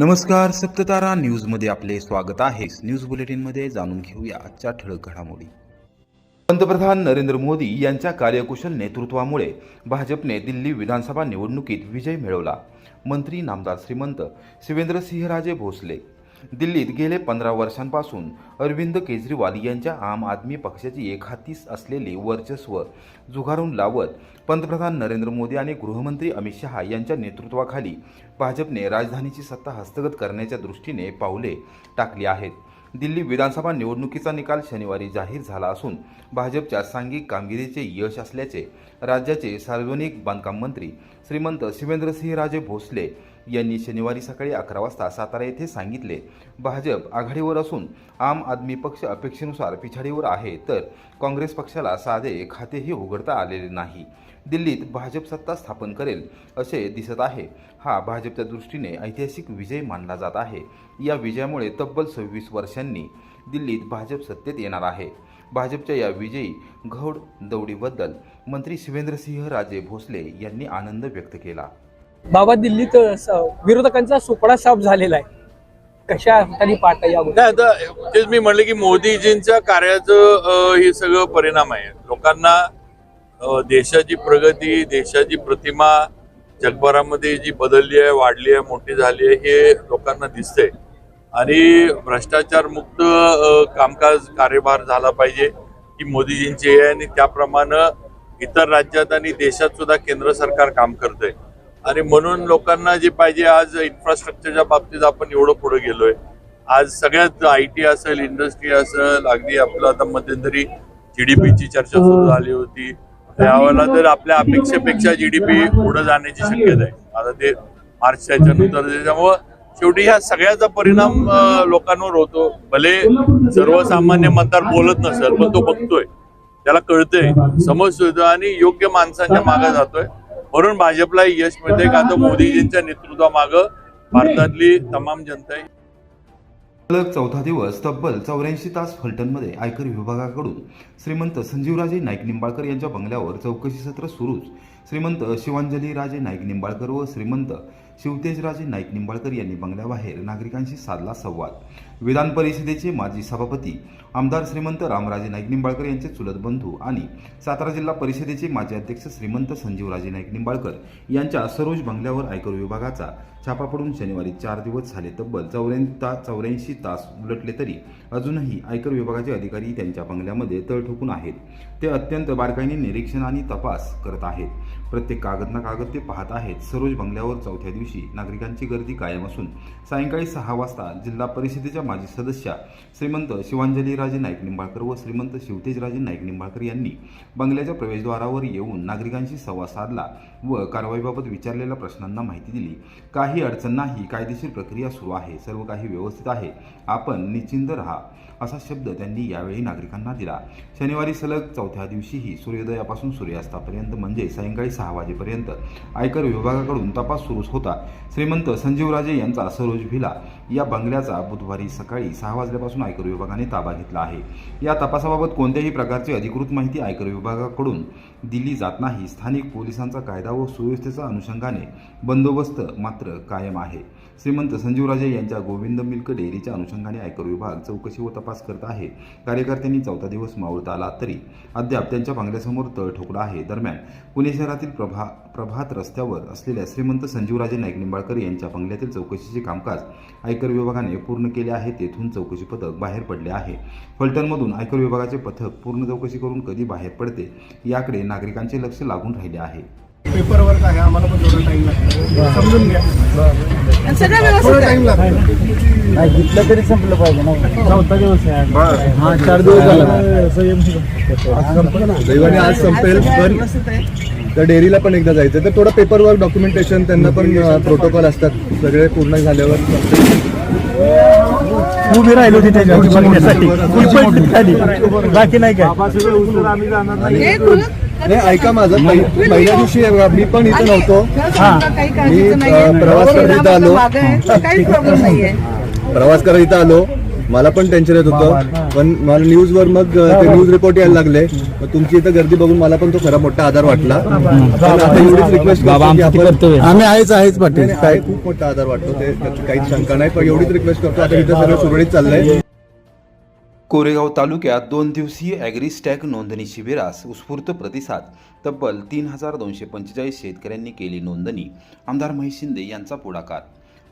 नमस्कार सप्ततारा न्यूजमध्ये आपले स्वागत आहे. न्यूज बुलेटिनमध्ये जाणून घेऊया आजच्या ठळक घडामोडी. पंतप्रधान नरेंद्र मोदी यांच्या कार्यकुशल नेतृत्वामुळे भाजपने दिल्ली विधानसभा निवडणुकीत विजय मिळवला. मंत्री नामदार श्रीमंत शिवेंद्रसिंहराजे भोसले दिल्लीत गेले पंधरा वर्षांपासून अरविंद केजरीवाल यांच्या आम आदमी पक्षाची एखातीस असलेले वर्चस्व झुगारून लावत पंतप्रधान नरेंद्र मोदी आणि गृहमंत्री अमित शहा यांच्या नेतृत्वाखाली भाजपने राजधानीची सत्ता हस्तगत करण्याच्या दृष्टीने पावले टाकली आहेत. दिल्ली विधानसभा निवडणुकीचा निकाल शनिवारी जाहीर झाला असून भाजपच्या सांघिक कामगिरीचे यश असल्याचे राज्याचे सार्वजनिक बांधकाम मंत्री श्रीमंत शिवेंद्रसिंहराजे भोसले यांनी शनिवारी सकाळी अकरा वाजता सातारा येथे सांगितले भाजप आघाडीवर असून आम आदमी पक्ष अपेक्षेनुसार पिछाडीवर आहे तर काँग्रेस पक्षाला साधे खातेही उघडता आलेले नाही. दिल्लीत भाजप सत्ता स्थापन करेल असे दिसत आहे. हा भाजपच्या दृष्टीने ऐतिहासिक विजय मानला जात आहे. या विजयामुळे तब्बल सव्वीस वर्षांनी दिल्लीत भाजप सत्तेत येणार आहे. भाजपच्या या विजयी घौड दौडीबद्दल मंत्री शिवेंद्रसिंह राजे भोसले यांनी आनंद व्यक्त केला. बाबा दिल्लीत विरोधकांचा सुपडा साफ झालेला आहे. कशा हाताने पाहता या नाही आता तेच मी म्हणलं की मोदीजींच्या कार्याचं हे सगळं परिणाम आहे. लोकांना देशाची प्रगती देशाची प्रतिमा जगभरामध्ये जी बदलली आहे वाढली आहे मोठी झाली आहे हे लोकांना दिसतंय. आणि भ्रष्टाचार मुक्त कामकाज कार्यभार झाला पाहिजे ही मोदीजींची आहे. आणि त्याप्रमाणे इतर राज्यात आणि देशात सुद्धा केंद्र सरकार काम करतंय. आणि म्हणून लोकांना जे पाहिजे आज इन्फ्रास्ट्रक्चरच्या बाबतीत आपण एवढं पुढे गेलोय. आज सगळ्यात आय टी असेल इंडस्ट्री असेल अगदी आपलं आता मध्यंतरी जीडीपीची चर्चा सुरू झाली होती. त्यावेळेला तर आपल्या अपेक्षेपेक्षा जीडीपी पुढे जाण्याची शक्यता आहे. आता ते मार्चच्या नंतर त्याच्यामुळं शेवटी ह्या सगळ्याचा परिणाम लोकांवर होतो. भले सर्वसामान्य मतदार बोलत नसेल पण तो बघतोय. त्याला कळतंय समजतोय आणि योग्य माणसांच्या मागे जातोय. म्हणून भाजपला यश मिळते का? तर मोदीजींच्या नेतृत्वामागं भारतातली तमाम जनता आहे. सलग चौथा दिवस तब्बल चौऱ्याऐंशी तास फलटणमध्ये आयकर विभागाकडून श्रीमंत संजीवराजे नाईक निंबाळकर यांच्या बंगल्यावर चौकशी सत्र सुरूच. श्रीमंत शिवांजली राजे नाईक निंबाळकर व श्रीमंत शिवतेजराजे नाईक निंबाळकर यांनी बंगल्याबाहेर नागरिकांशी साधला संवाद. विधान परिषदेचे माजी सभापती आमदार श्रीमंत रामराजे नाईक निंबाळकर यांचे चुलत बंधू आणि सातारा जिल्हा परिषदेचे माजी अध्यक्ष श्रीमंत संजीवराजे नाईक निंबाळकर यांच्या सरोज बंगल्यावर आयकर विभागाचा छापा पडून शनिवारी चार दिवस झाले तब्बल चौऱ्या तास चौऱ्याऐंशी तास उलटले तरी अजूनही आयकर विभागाचे अधिकारी त्यांच्या बंगल्यामध्ये तळ ठोकून आहेत. ते अत्यंत बारकाईने निरीक्षण आणि तपास करत आहेत. प्रत्येक कागद ना कागद ते पाहत आहेत. सरोज बंगल्यावर चौथ्या दिवशी नागरिकांची गर्दी कायम असून सायंकाळी सहा वाजता जिल्हा परिषदेच्या माजी सदस्या श्रीमंत शिवांजलीराजे नाईक निंबाळकर व श्रीमंत शिवतेजराजे नाईक निंबाळकर यांनी बंगल्याच्या प्रवेशद्वारावर येऊन नागरिकांशी संवाद साधला व कारवाईबाबत विचारलेल्या प्रश्नांना माहिती दिली. काही अडचण नाही कायदेशीर प्रक्रिया सुरू आहे सर्व काही व्यवस्थित आहे आपण निश्चिंत राहा असा शब्द त्यांनी यावेळी नागरिकांना दिला. शनिवारी सलग चौथ्या दिवशीही सूर्योदयापासून सूर्यास्तापर्यंत म्हणजे सायंकाळी सहा वाजेपर्यंत. आयकर विभागाकडून तपास सुरूच होता. श्रीमंत संजीवराजे यांचा सरोज भिला या बंगल्याचा बुधवारी सकाळी सहा वाजल्यापासून आयकर विभागाने ताबा घेतला आहे. या तपासाबाबत कोणत्याही प्रकारची अधिकृत माहिती आयकर विभागाकडून दिली जात नाही. स्थानिक पोलिसांचा कायदा व सुव्यवस्थेच्या अनुषंगाने बंदोबस्त मात्र कायम आहे. श्रीमंत संजीवराजे यांच्या गोविंद मिल्क डेअरीच्या अनुषंगाने आयकर विभाग चौकशी व तपास करत आहे. कार्यकर्त्यांनी चौथा दिवस मावळता आला तरी अद्याप त्यांच्या बांगल्यासमोर तळ ठोकला आहे. दरम्यान पुणे शहरातील प्रभा प्रभात रस्त्यावर असलेल्या श्रीमंत संजीवराजे नाईक निंबाळकर यांच्या बंगल्यातील चौकशीचे कामकाज आयकर विभागाने पूर्ण केले आहे तेथून चौकशी पथक बाहेर पडले आहे. फलटणमधून आयकर विभागाचे पथक पूर्ण चौकशी करून कधी बाहेर पडते याकडे नागरिकांचे लक्ष लागून राहिले आहे. पेपर वर्क आहे आम्हाला पण थोडा टाइम लागतो. समजून घ्या. सगळं व्यवस्थित थोडा आहे. टाइम लागतो. नाही घेतलं तरी संपलं पाहिजे ना. चौथा दिवस आहे हा चार दिवस झाला. दैवाने आज संपेल पण व्यवस्थित आहे. त्या डेअरीला पण एकदा जायचं तर थोडं पेपर वर्क डॉक्युमेंटेशन त्यांना पण प्रोटोकॉल असतात. सगळे पूर्ण झाल्यावर. उभी राहिलो होती बाकी नाही काय? हे नाही ऐका माझं. पहि- पहिल्या दिवशी आहे बघा, मी पण इथे नव्हतो. काही काळजीचं मी, नाहीये. अ, प्रवास करत इथं आलो. मागं आहे, काहीच प्रॉब्लेम नाहीये. प्रवास करत इथं आलो. मला पण टेन्शन येत होतं. पण मला न्यूज वर मग अ, ते न्यूज रिपोर्ट यायला लागले. मग तुमची इथं गर्दी बघून मला पण तो खरा मोठा आधार वाटला. पण आता एवढीच रिक्वेस्ट करतो की आपण आम्ही आहेच आहेच पाटील. आहे, खूप मोठा आधार वाटतो. ते काहीच शंका नाही पण एवढीच रिक्वेस्ट करतो. आता इथं सगळं सुरळीत चाललंय. कोरेगाव तालुक्यात दोन दिवसीय ॲग्रीस्टॅक नोंदणी शिबिरास उत्स्फूर्त प्रतिसाद. तब्बल तीन हजार दोनशे पंचेचाळीस शेतकऱ्यांनी केली नोंदणी आमदार महेश शिंदे यांचा पुढाकार.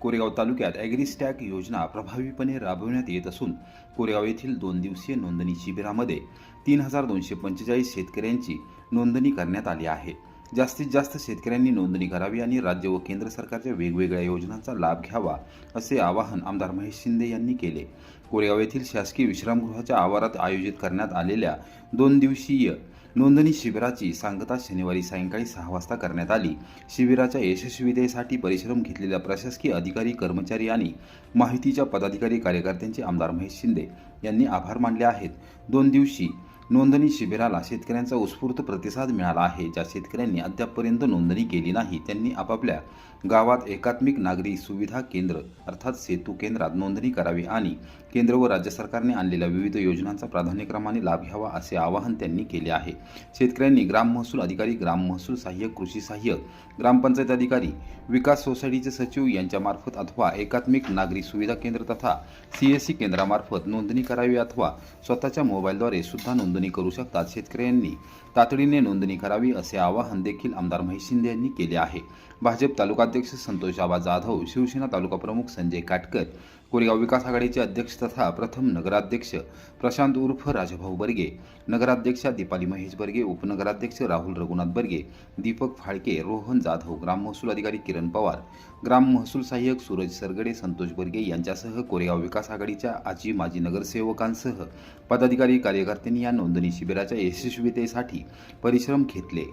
कोरेगाव तालुक्यात ॲग्रीस्टॅक योजना प्रभावीपणे राबविण्यात येत असून कोरेगाव येथील दोन दिवसीय नोंदणी शिबिरामध्ये तीन हजार दोनशे पंचेचाळीस शेतकऱ्यांची नोंदणी करण्यात आली आहे. जास्तीत जास्त शेतकऱ्यांनी नोंदणी करावी आणि राज्य व केंद्र सरकारच्या वेगवेगळ्या योजनांचा लाभ घ्यावा असे आवाहन आमदार महेश शिंदे यांनी केले. कोरेगाव येथील शासकीय विश्रामगृहाच्या आवारात आयोजित करण्यात आलेल्या दोन दिवसीय नोंदणी शिबिराची सांगता शनिवारी सायंकाळी सहा वाजता करण्यात आली. शिबिराच्या यशस्वीतेसाठी परिश्रम घेतलेल्या प्रशासकीय अधिकारी कर्मचारी आणि माहितीच्या पदाधिकारी कार्यकर्त्यांचे आमदार महेश शिंदे यांनी आभार मानले आहेत. दोन दिवशी नोंदणी शिबिराला शेतकऱ्यांचा उत्स्फूर्त प्रतिसाद मिळाला आहे. ज्या शेतकऱ्यांनी अद्यापपर्यंत नोंदणी केली नाही त्यांनी आपापल्या गावात एकात्मिक नागरी सुविधा केंद्र अर्थात सेतू केंद्रात नोंदणी करावी आणि केंद्र व राज्य सरकारने आणलेल्या विविध योजनांचा प्राधान्यक्रमाने लाभ घ्यावा असे आवाहन त्यांनी केले आहे. शेतकऱ्यांनी ग्राम महसूल अधिकारी ग्राम महसूल सहाय्यक कृषी सहाय्यक ग्रामपंचायत अधिकारी विकास सोसायटीचे सचिव यांच्यामार्फत अथवा एकात्मिक नागरी सुविधा केंद्र तथा सी एस सी केंद्रामार्फत नोंदणी करावी अथवा स्वतःच्या मोबाईलद्वारे सुद्धा नोंदणी करू शकतात. शेतकऱ्यांनी तातडीने नोंदणी करावी असे आवाहन देखील आमदार महेश शिंदे यांनी केले आहे. भाजप तालुकाध्यक्ष संतोष आबा जाधव शिवसेना तालुका प्रमुख संजय काटकर कोरेगाव विकास आघाडीचे अध्यक्ष तथा प्रथम नगराध्यक्ष प्रशांत उर्फ राजभाऊ बर्गे नगराध्यक्षा दीपाली महेश बर्गे उपनगराध्यक्ष राहुल रघुनाथ बर्गे दीपक फाळके रोहन जाधव ग्राम महसूल अधिकारी किरण पवार ग्राम महसूल सहाय्यक सूरज सरगडे संतोष बर्गे यांच्यासह कोरेगाव विकास आघाडीच्या आजी माजी नगरसेवकांसह पदाधिकारी कार्यकर्त्यांनी या नोंदणी शिबिराच्या यशस्वीतेसाठी परिश्रम घेतले.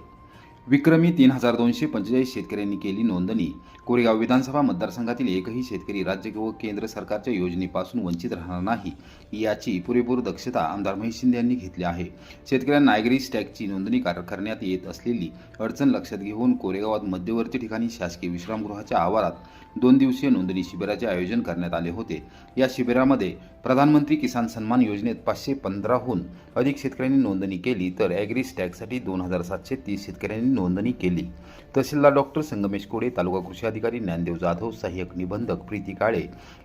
विक्रमी तीन हजार दोनशे पंचेचाळीस शेतकऱ्यांनी केली नोंदणी. कोरेगाव विधानसभा मतदारसंघातील एकही शेतकरी राज्य व केंद्र सरकारच्या योजनेपासून वंचित राहणार नाही याची पुरेपूर दक्षता आमदार महेश शिंदे यांनी घेतली आहे. शेतकऱ्यांना नागरी स्टॅकची नोंदणी करण्यात येत असलेली अडचण लक्षात घेऊन कोरेगावात मध्यवर्ती ठिकाणी शासकीय विश्रामगृहाच्या आवारात दोन दिवसीय नोंदणी शिबिराचे आयोजन करण्यात आले होते. या शिबिरामध्ये प्रधानमंत्री किसान सन्मान योजनेत पाचशे पंधराहून अधिक शेतकऱ्यांनी नोंदणी केली तर ॲग्री स्टॅकसाठी दोन हजार सातशे तीस शेतकऱ्यांनी नोंदणी केली. तहसीलदार डॉक्टर संगमेश कोडे तालुका कृषी अधिकारी ज्ञानदेव जाधव सहाय्यक निबंधक प्रीती काळे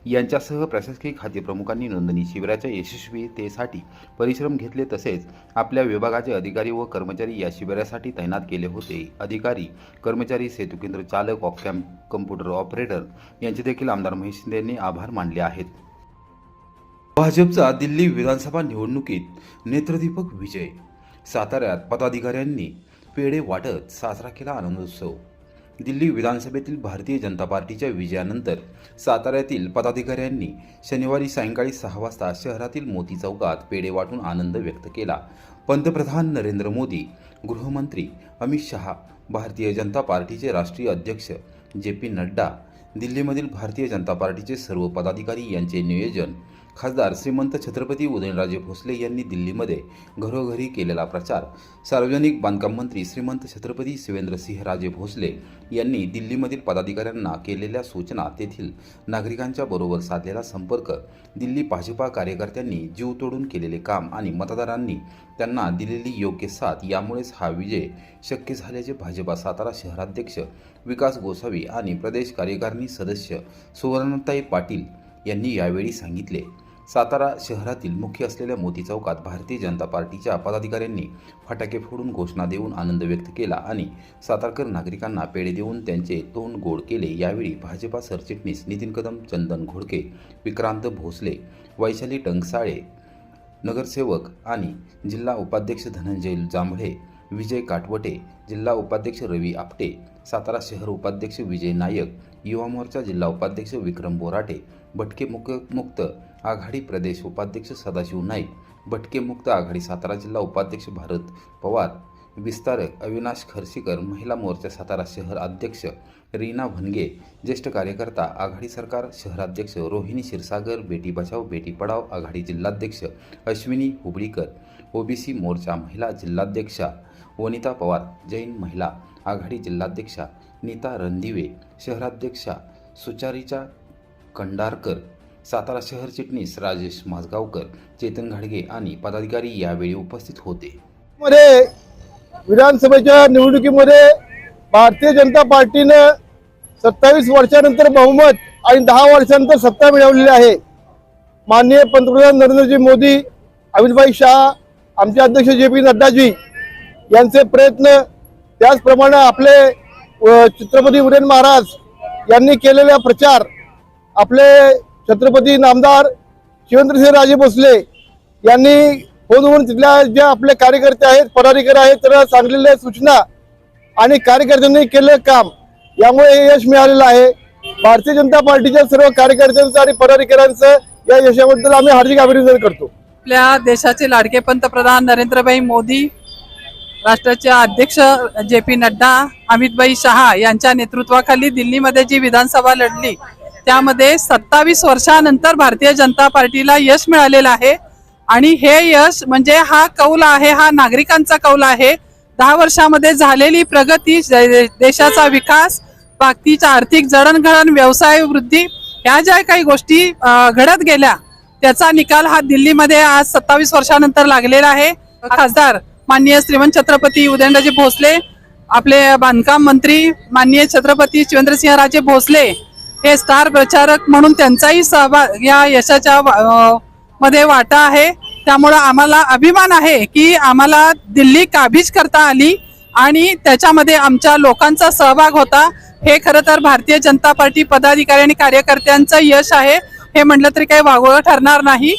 यांच्यासह प्रशासकीय खाते प्रमुखांनी नोंदणी शिबिराच्या यशस्वीतेसाठी परिश्रम घेतले तसेच आपल्या विभागाचे अधिकारी व कर्मचारी या शिबिरासाठी तैनात केले होते. अधिकारी कर्मचारी सेतू केंद्र चालक ऑफ कॅम्प कम्प्युटर ऑपरेटर यांचे देखील आमदार महेश शिंदे यांनी आभार मानले आहेत. भाजपचा दिल्ली विधानसभा निवडणुकीत नेत्रदीपक विजय. साताऱ्यात पदाधिकाऱ्यांनी पेढे वाटत साजरा केला आनंदोत्सव. दिल्ली विधानसभेतील भारतीय जनता पार्टीच्या विजयानंतर साताऱ्यातील पदाधिकाऱ्यांनी शनिवारी सायंकाळी सहा वाजता शहरातील मोती चौकात पेढे वाटून आनंद व्यक्त केला. पंतप्रधान नरेंद्र मोदी गृहमंत्री अमित शहा भारतीय जनता पार्टीचे राष्ट्रीय अध्यक्ष जे पी नड्डा दिल्लीमधील भारतीय जनता पार्टीचे सर्व पदाधिकारी यांचे नियोजन खासदार श्रीमंत छत्रपती उदयनराजे भोसले यांनी दिल्लीमध्ये घरोघरी केलेला प्रचार. सार्वजनिक बांधकाम मंत्री श्रीमंत छत्रपती शिवेंद्रसिंहराजे भोसले यांनी दिल्लीमधील पदाधिकाऱ्यांना केलेल्या सूचना तेथील नागरिकांच्या बरोबर साधलेला संपर्क दिल्ली भाजपा कार्यकर्त्यांनी जीव तोडून केलेले काम आणि मतदारांनी त्यांना दिलेली योग्य साथ यामुळेच हा विजय शक्य झाल्याचे भाजपा सातारा शहराध्यक्ष विकास गोसावी आणि प्रदेश कार्यकारिणी सदस्य सुवर्णताई पाटील यांनी यावेळी सांगितले. सातारा शहरातील मुख्य असलेल्या मोती चौकात भारतीय जनता पार्टीच्या पदाधिकाऱ्यांनी फटाके फोडून घोषणा देऊन आनंद व्यक्त केला आणि सातारकर नागरिकांना पेढे देऊन त्यांचे तोंड गोड केले. यावेळी भाजपा सरचिटणीस नितीन कदम चंदन घोडके विक्रांत भोसले वैशाली टंकसाळे नगरसेवक आणि जिल्हा उपाध्यक्ष धनंजय जांभळे विजय काटवटे जिल्हा उपाध्यक्ष रवी आपटे सातारा शहर उपाध्यक्ष विजय नायक युवा मोर्चा जिल्हा उपाध्यक्ष विक्रम बोराटे भटके मुक मुक्त आघाडी प्रदेश उपाध्यक्ष सदाशिव नाईक भटके मुक्त आघाडी सातारा जिल्हा उपाध्यक्ष भारत पवार विस्तारक अविनाश खर्शीकर महिला मोर्चा सातारा शहर अध्यक्ष रीना भनगे ज्येष्ठ कार्यकर्ता आघाडी सरकार शहराध्यक्ष रोहिणी क्षीरसागर बेटी बचाव बेटी पढाव आघाडी जिल्हाध्यक्ष अश्विनी हुबळीकर ओबीसी मोर्चा महिला जिल्हाध्यक्षा वनिता पवार जैन महिला आघाडी जिल्हाध्यक्षा नीता रणदिवे शहराध्यक्षा सुचारीचा कंडारकर सातारा शहर चिटणीस राजेश माजगावकर चेतन घाडगे आणि पदाधिकारी यावेळी उपस्थित होते. मध्ये विधानसभेच्या निवडणुकीमध्ये भारतीय जनता पार्टीनं सत्तावीस वर्षानंतर बहुमत आणि दहा वर्षानंतर सत्ता मिळवलेली आहे. माननीय पंतप्रधान नरेंद्रजी मोदी अमितभाई शहा आमचे अध्यक्ष जे पी नड्डाजी यांचे प्रयत्न त्याचप्रमाणे आपले छत्रपती उदयन महाराज यांनी केलेला प्रचार आपले छत्रपती नामदार शिवेंद्रसिंह राजे भोसले यांनी फोनवरून तिथल्या ज्या आपले कार्यकर्ते आहेत पदाधिकारी आहेत त्यांना सांगलेल्या सूचना आणि कार्यकर्त्यांनी केलेलं काम यामुळे हे यश मिळालेलं आहे. भारतीय जनता पार्टीच्या सर्व कार्यकर्त्यांचं आणि पदाधिकाऱ्यांचं या यशाबद्दल आम्ही हार्दिक अभिनंदन करतो. आपल्या देशाचे लाडके पंतप्रधान नरेंद्रभाई मोदी राष्ट्राचे अध्यक्ष जे पी नड्डा अमितभाई शहा यांच्या नेतृत्वाखाली दिल्लीमध्ये जी विधानसभा लढली त्यामध्ये सत्तावीस वर्षानंतर भारतीय जनता पार्टीला यश मिळालेलं आहे. आणि हे यश म्हणजे हा कौल आहे हा नागरिकांचा कौल आहे. दहा वर्षामध्ये झालेली प्रगती देशाचा विकास बाकीच्या आर्थिक जडणघडण व्यवसाय वृद्धी ह्या ज्या काही गोष्टी घडत गेल्या त्याचा निकाल हा दिल्लीमध्ये आज सत्तावीस वर्षानंतर लागलेला आहे. खासदार माननीय श्रीमंत छत्रपती उदयनराजे भोसले आपले बांधकाम मंत्री माननीय छत्रपती शिवेंद्रसिंहराजे भोसले हे स्टार प्रचारक म्हणून त्यांचाही सहभाग या यशाच्या मध्ये वाटा आहे. त्यामुळं आम्हाला अभिमान आहे की आम्हाला दिल्ली काबीज करता आली आणि त्याच्यामध्ये आमच्या लोकांचा सहभाग होता. हे खरं तर भारतीय जनता पार्टी पदाधिकारी आणि कार्यकर्त्यांचं यश आहे. हे म्हटलं तरी काही वागोळं ठरणार नाही.